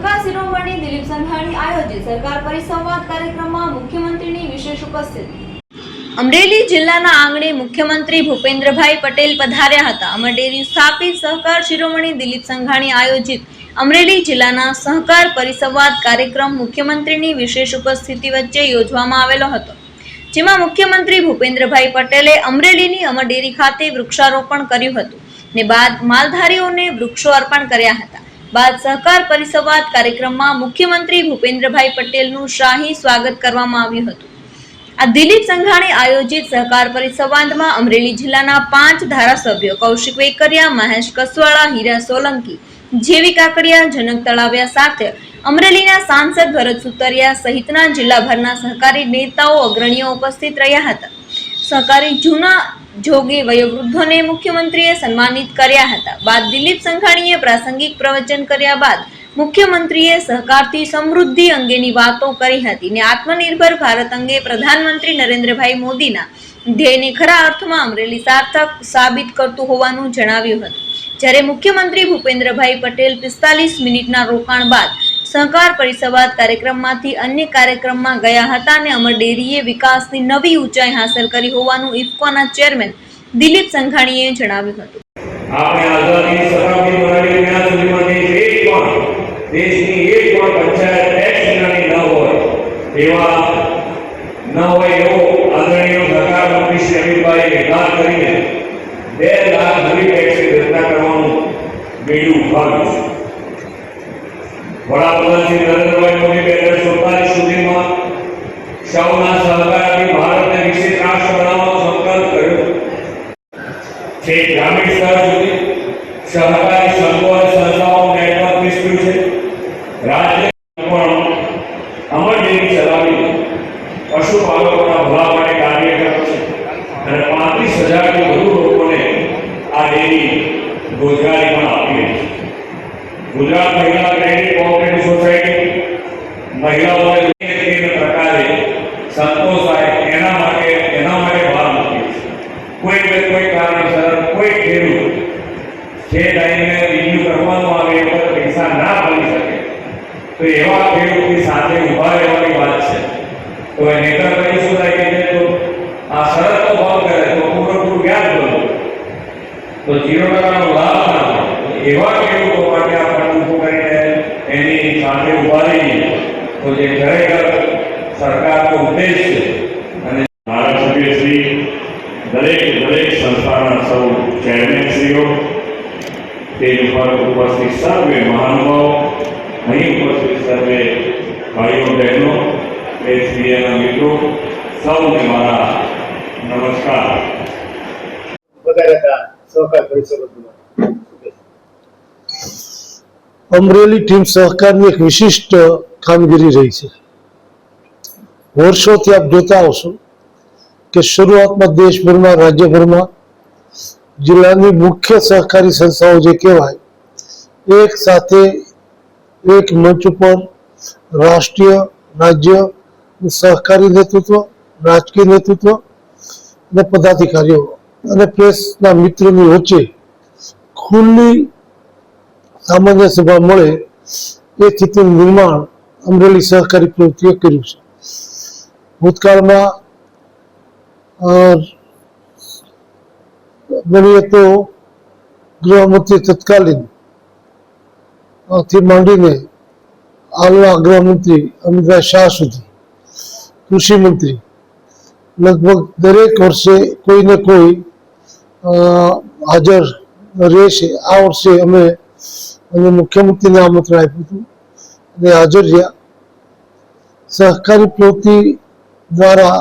સહકાર શિરોમણી દિલીપ સંઘાણી આયોજિત સરકાર પરિસંવાદ કાર્યક્રમમાં મુખ્યમંત્રીની વિશેષ ઉપસ્થિતિ. અમરેલી જિલ્લાના આંગણે મુખ્યમંત્રી ભૂપેન્દ્રભાઈ પટેલ પધાર્યા હતા. અમરડેરી સ્થાપિત સહકાર શિરોમણી દિલીપ સંઘાણી આયોજિત અમરેલી જિલ્લાના સહકાર પરિસંવાદ કાર્યક્રમ મુખ્યમંત્રીની વિશેષ ઉપસ્થિતિ વચ્ચે યોજવામાં આવેલો હતો. જેમાં મુખ્યમંત્રી ભૂપેન્દ્રભાઈ પટેલે અમરેલીની અમરડેરી ખાતે વૃક્ષારોપણ કર્યું હતું ને બાદ માલધારીઓને વૃક્ષો અર્પણ કર્યા હતા. બાદ સહકાર પરિસંવાદ કાર્યક્રમમાં મુખ્યમંત્રી ભૂપેન્દ્રભાઈ પટેલનું શાહી સ્વાગત કરવામાં આવ્યું હતું. આ દિલીપ સંઘાણી આયોજિત સહકાર પરિસંવાદમાં અમરેલી જિલ્લાના પાંચ ધારાસભ્યો કૌશિક વેકરિયા, મહેશ કસવાળા, હીરા સોલંકી, જેવી કાકડિયા, જનક તળાવિયા સાથે અમરેલીના સાંસદ ભરત સુતરિયા સહિતના જિલ્લાભરના સહકારી નેતાઓ, અગ્રણીઓ ઉપસ્થિત રહ્યા હતા. સહકારી જૂના જોગી વયોવૃદ્ધોને મુખ્યમંત્રીએ સન્માનિત કર્યા હતા. બાદ દિલીપ સંઘાણીએ પ્રાસંગિક પ્રવચન કર્યા બાદ મુખ્યમંત્રીએ સહકારથી સમૃદ્ધિ અંગેની વાતો કરી હતી ને આત્મનિર્ભર ભારત અંગે પ્રધાનમંત્રી નરેન્દ્રભાઈ મોદીના ધ્યેયને ખરા અર્થમાં અમરેલી સાર્થક સાબિત કરતું હોવાનું જણાવ્યું હતું. જ્યારે મુખ્યમંત્રી ભૂપેન્દ્રભાઈ પટેલ પિસ્તાલીસ મિનિટના રોકાણ બાદ સહકાર પરિસંવાદ કાર્યક્રમમાંથી અન્ય કાર્યક્રમમાં ગયા હતા અને અમર ડેરીએ વિકાસની નવી ઊંચાઈ હાંસલ કરી હોવાનું ઇફકોના ચેરમેન દિલીપ સંઘાણીએ જણાવ્યું હતું. આપણે આઝાદી શતાબ્દી મનાવી ત્યાં સુધીમાં એક પણ દેશની એક પણ પંચાયત ટેક્સ વિનાની ન હોય, એવા ન હોય એવો આદરણીય સરકાર મંત્રી શ્રી અમિતભાઈ નિર્ધાર કરીને બે લાખ નવી ટેક્સની રચના કરવાનું બીડું ભાગ્યું વડાપ્રધાન કર્યો. રાજ્ય પણ અમર ડેરી ચલાવી પશુપાલકોના ભલા માટે કાર્ય કરે છે. અને પાંત્રીસ હજારથી વધુ લોકોને આ ડેરી રોજગારી પણ આપી રહી છે ગુજરાત મહિલા ક્રેડિટ કોઓપરેટિવ સોસાયટી મહિલાઓને વિવિધ પ્રકારે સંતોષ થાય એના માટે એના માટે ભાર મૂકીએ છીએ કોઈ ને કોઈ કારણસર કોઈ ખેડૂત જે ટાઈમે રિન્યુ કરવાનું આવે એ પૈસા ના મળી શકે. તો એવા ખેડૂતની સાથે ઊભા રહેવાની વાત છે. તો એ નેતા કરી શું થાય કે તો આ શરતનો ભાવ કરે તો પૂરેપૂરું વ્યાજ ભરવું તો જીરો ટકાનો લાભ ના એવા ખેડૂતો માટે આ ફંડ ઊભું કરીને એની સાથે ઊભા રહીએ. તો જે ખરેખર સરકારનો ઉદ્દેશ છે અને ધારાસભ્યશ્રી દરેક દરેક સંસ્થાના સૌ ચેરમેનશ્રીઓ તે ઉપર ઉપસ્થિત સર્વે મહાનુભાવો અહીં ઉપસ્થિત સર્વે ભાઈઓ બહેનો એસબીઆઈના મિત્રો સૌને મારા નમસ્કાર. અમરેલી ટીમ સહકારની એક વિશિષ્ટ કામગીરી રહી છે. વર્ષોથી આપ જોતા આવશો કે શરૂઆતમાં દેશભરમાં રાજ્યભરમાં જિલ્લાની મુખ્ય સહકારી સંસ્થાઓ જે કહેવાય એક સાથે એક મંચ ઉપર રાષ્ટ્રીય, રાજ્ય સહકારી નેતૃત્વ, રાજકીય નેતૃત્વ અને પદાધિકારીઓ અને પ્રેસના મિત્રોની વચ્ચે ખુલ્લી સામાન્ય સભા મળે એ સ્થિતિનું નિર્માણ અમરેલી સહકારી પ્રવૃત્તિએ કર્યું છે. ભૂતકાળમાં ગણીએ તો ગૃહમંત્રી તત્કાલીન થી માંડીને હાલના ગૃહમંત્રી અમિતભાઈ શાહ સુધી, કૃષિ મંત્રી, લગભગ દરેક વર્ષે કોઈને કોઈ હાજર રહેશે. આ વર્ષે અમે અને મુખ્યમંત્રીને આમંત્રણ આપ્યું હતું. અને હાજર રહ્યા. સહકારી પ્રવૃત્તિ દ્વારા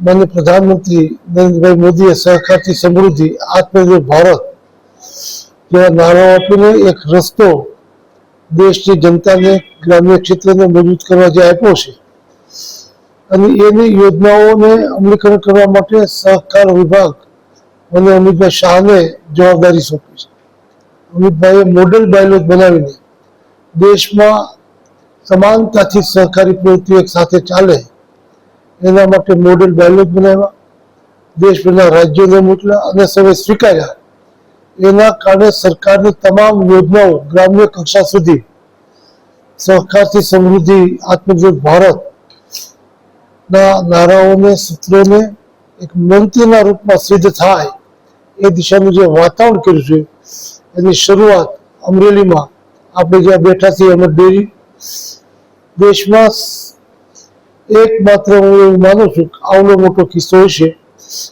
માન્ય પ્રધાનમંત્રી નરેન્દ્રભાઈ મોદીએ સહકારથી સમૃદ્ધિ, આત્મનિર્ભર ભારત જેવા નાણાં આપીને એક રસ્તો દેશની જનતાને ગ્રામ્ય ક્ષેત્રને મજબૂત કરવા જે આપ્યો છે. અને એની યોજનાઓને અમલીકરણ કરવા માટે સહકાર વિભાગ અને અમિતભાઈ શાહને જવાબદારી સોંપી છે. અમિતભાઈએ મોડેલ બાયલોગ બનાવીને દેશમાં સમાનતાથી સહકારી પ્રવૃત્તિઓ એક સાથે ચાલે એના માટે મોડેલ બાયલોગ બનાવ્યા. દેશભરના રાજ્યોને મોકલ્યા અને સૌએ સ્વીકાર્યા. એના કારણે સરકારની તમામ યોજનાઓ ગ્રામ્ય કક્ષા સુધી સહકારથી સમૃદ્ધિ, આત્મનિર્ભર ભારત ના નારાઓને, સૂત્રોને એક મંત્રના રૂપમાં સિદ્ધ થાય એ દિશાનું જે વાતાવરણ કર્યું છે, એની શરૂઆત અમરેલીમાં આપણે જ્યાં બેઠા છીએ અમે ડેરી દેશમાં એકમાત્ર હું એવું માનું છું કે આવડો મોટો કિસ્સો હશે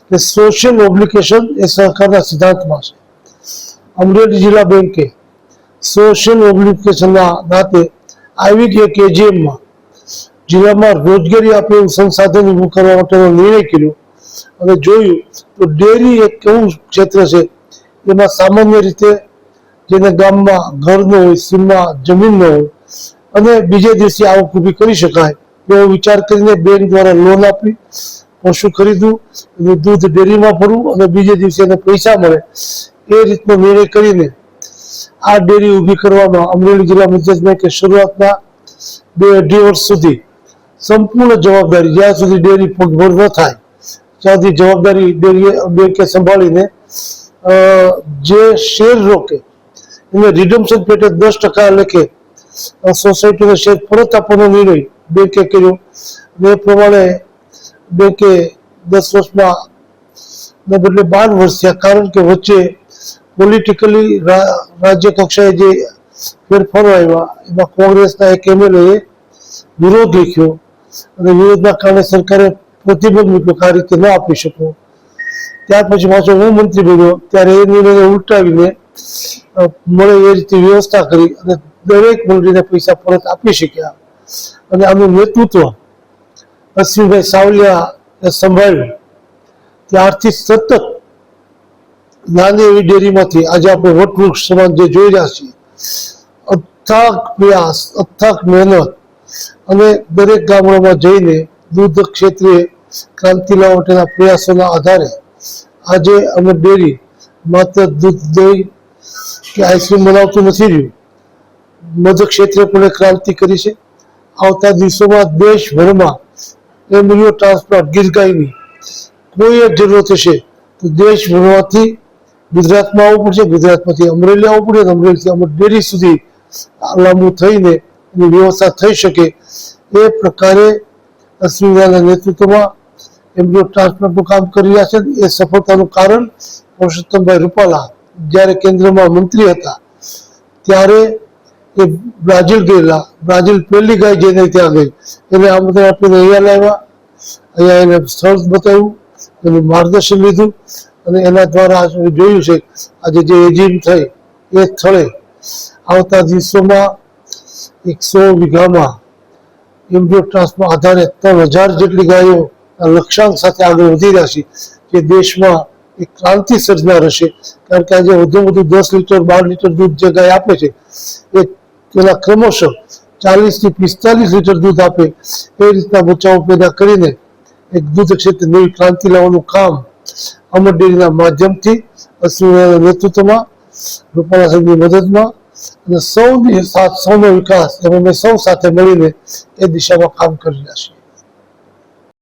કે સોશિયલ ઓબ્લિકેશન એ સહકારના સિદ્ધાંતમાં છે. અમરેલી જિલ્લા બેંકે સોશિયલ ઓબ્લિકેશનના નાતે આવી ગઈ કેજીએમમાં જિલ્લામાં રોજગારી આપે એવું સંસાધન ઊભું કરવા માટેનો નિર્ણય કર્યો અને જોયું તો ડેરી એક એવું ક્ષેત્ર છે એમાં સામાન્ય રીતે જેને ગામમાં ઘર ન હોય, સીમમાં જમીન ન હોય અને બીજે દિવસે આવક ઊભી કરી શકાય એવો વિચાર કરીને બેંક દ્વારા લોન આપી, પશુ ખરીદવું દૂધ ડેરીમાં ભરવું અને બીજે દિવસે એને પૈસા મળે એ રીતનો નિર્ણય કરીને આ ડેરી ઊભી કરવામાં અમરેલી જિલ્લા મધ્યસ્થ બેંકે શરૂઆતના બે અઢી વર્ષ સુધી સંપૂર્ણ જવાબદારી, જ્યાં સુધી ડેરી પગભર ન થાય, ત્યાં સુધી જવાબદારી ડેરી બેંકે સંભાળીને જે શેર રોકે, એને રિડમ્પશન પેટે દસ ટકા લેખે સોસાયટીનો શેર પરત આપવાનો નિર્ણય બેંકે કર્યો. એ પ્રમાણે બેંકે દસ વર્ષમાં બદલે બાર વર્ષ થયા. કારણ કે વચ્ચે પોલિટિકલી રાજ્ય કક્ષાએ જે ફેરફારો આવ્યા, એમાં કોંગ્રેસના એક એમએલએ વિરોધ લખ્યો. અને વિરોધના કારણે સરકારે પ્રતિબંધ મૂક્યો કે આ રીતે ન આપી શકો. ત્યાર પછી પાછો હું મંત્રી બન્યો. ત્યારે એ નિર્ણય ઉલટાવીને મળે એ રીતે વ્યવસ્થા કરી અને દરેક મંત્રીને પૈસા પરત આપી શક્યા. અને આનું નેતૃત્વ અશ્વિનભાઈ સાવલિયા સંભાળ્યું. ત્યારથી સતત નાની એવી ડેરીમાંથી આજે આપણે વટવૃક્ષ સમાન જે જોઈ રહ્યા છીએ, અથાક પ્રયાસ, અથાક મહેનત અને દરેક ગામડામાં જઈને દૂધ ક્ષેત્રે ક્રાંતિ લાવવા માટેના પ્રયાસોના આધારે આજે અમે ડેરી માત્ર દૂધ દહીં કે આઈસ્ક્રીમ બનાવતું નથી રહ્યું. મધ ક્ષેત્રે પણ ક્રાંતિ કરી છે. આવતા દિવસોમાં દેશભરમાં એમ્બ્રિયો ટ્રાન્સપ્લાન્ટ ગીર ગાયની કોઈ એક જરૂર થશે તો દેશભરમાંથી ગુજરાતમાં આવવું પડશે, ગુજરાતમાંથી અમરેલી આવવું પડે, અને અમરેલીથી અમર ડેરી સુધી લાંબુ થઈને એની વ્યવસ્થા થઈ શકે. એ પ્રકારે અશ્વિનીના નેતૃત્વમાં એમનું ટ્રાન્સપ્લાન્ટનું કામ કરી રહ્યા છે, એ સફળતાનું કારણ પુરુષોત્તમભાઈ રૂપાલા જ્યારે કેન્દ્રમાં મંત્રી હતા, ત્યારે એ બ્રાઝિલ ગયેલા, બ્રાઝિલ પહેલી ગાય જઈને ત્યાં ગઈ. એને આમંત્રણ આપીને અહીંયા લાવ્યા, અહીંયા એને સ્થળ બતાવ્યું, એનું માર્ગદર્શન લીધું અને એના દ્વારા જોયું છે, આજે જે એજીમ થઈ, એ સ્થળે આવતા દિવસોમાં એકસો વીઘામાં ટ્રાન્સમાં આધારે ત્રણ હજાર જેટલી ગાયો લક્ષ્યાંક સાથે આગળ વધી રહ્યા છે, જે દેશમાં એક ક્રાંતિ સર્જનાર હશે. કારણ કે આજે વધુ વધુ દસ લીટર, બાર લીટર દૂધ જે ગાય આપે છે, એ તેના ક્રમશઃ ચાલીસથી પિસ્તાલીસ લીટર દૂધ આપે. એ રીતના બચાવો પેદા કરીને એક દૂધ ક્ષેત્રે નવી ક્રાંતિ લાવવાનું કામ અમર ડેરીના માધ્યમથી અશ્વિનીના નેતૃત્વમાં, રૂપાલા સાહેબની મદદમાં અને સૌની સાથ, સૌનો વિકાસ, એમાં અમે સૌ સાથે મળીને એ દિશામાં કામ કરી રહ્યા છીએ.